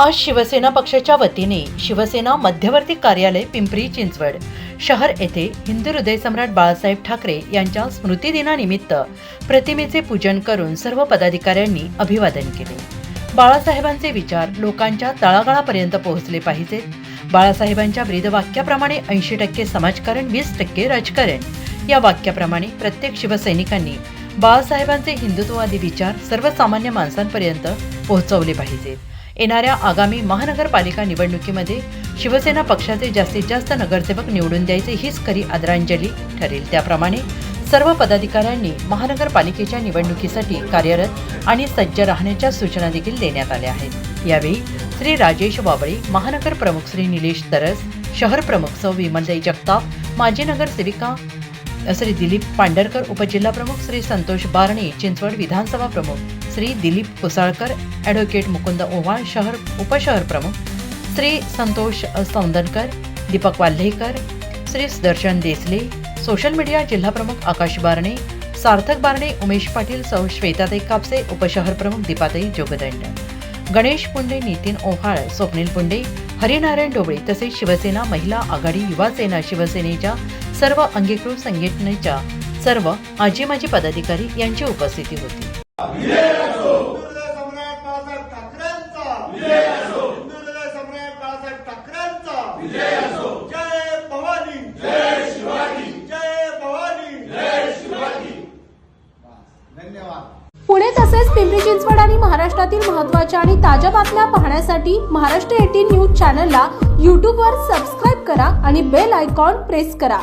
आज शिवसेना पक्षाच्या वतीने शिवसेना मध्यवर्ती कार्यालय पिंपरी चिंचवड शहर येथे हिंदू हृदय सम्राट बाळासाहेब ठाकरे यांच्या स्मृतिदिनानिमित्त प्रतिमेचे पूजन करून सर्व पदाधिकाऱ्यांनी अभिवादन केले. बाळासाहेबांचे विचार लोकांच्या तळागाळापर्यंत पोहोचले पाहिजेत. बाळासाहेबांच्या ब्रीदवाक्याप्रमाणे ऐंशी टक्के समाजकारण वीस टक्के राजकारण. या वाक्याप्रमाणे प्रत्येक शिवसैनिकांनी बाळासाहेबांचे हिंदुत्ववादी विचार सर्वसामान्य माणसांपर्यंत पोहोचवले पाहिजेत. येणाऱ्या आगामी महानगरपालिका निवडणुकीमध्ये शिवसेना पक्षाचे जास्तीत जास्त नगरसेवक निवडून द्यायचे हीच खरी आदरांजली ठरेल. त्याप्रमाणे सर्व पदाधिकाऱ्यांनी महानगरपालिकेच्या निवडणुकीसाठी कार्यरत आणि सज्ज राहण्याच्या सूचना देखील देण्यात आल्या आहेत. यावेळी श्री राजेश वाबळे महानगर प्रमुख श्री निलेश तरस शहर प्रमुख सौ विमलदाई जगताप माजी नगरसेविका श्री दिलीप पांडरकर उपजिल्हा प्रमुख श्री संतोष बारणे चिंचवड विधानसभा प्रमुख श्री दिलीप कुसाळकर ॲडव्होकेट मुकुंद ओवाळ शहर उपशहर प्रमुख श्री संतोष सौंदनकर दीपक वाल्हेकर श्री सुदर्शन देसले सोशल मीडिया जिल्हा प्रमुख आकाश बारणे सार्थक बारणे उमेश पाटील सौ श्वेताताई कापसे उपशहर प्रमुख दीपाताई जोगदंड. गणेश पुंडे नितीन ओहाळ स्वप्नील पुंडे हरिनारायण डोबळे तसेच शिवसेना महिला आघाडी युवा सेना शिवसेनेच्या सर्व अंगीकृत संघटनेच्या सर्व आजी माजी पदाधिकारी यांची उपस्थिती होती. हिंदुहृदय सम्राट बाळासाहेब ठाकरेंचा. हिंदुहृदय सम्राट बाळासाहेब ठाकरेंचा. जय भवानी. जय शिवाजी जय भवानी. जय शिवाजी धन्यवाद. पुणे तसेच पिंपरी चिंचवड आणि महाराष्ट्रातील महत्त्वाच्या आणि ताज्या बातम्या पाहण्यासाठी महाराष्ट्र एटीन न्यूज चॅनलला यूट्यूबवर सबस्क्राईब करा आणि बेल आयकॉन प्रेस करा.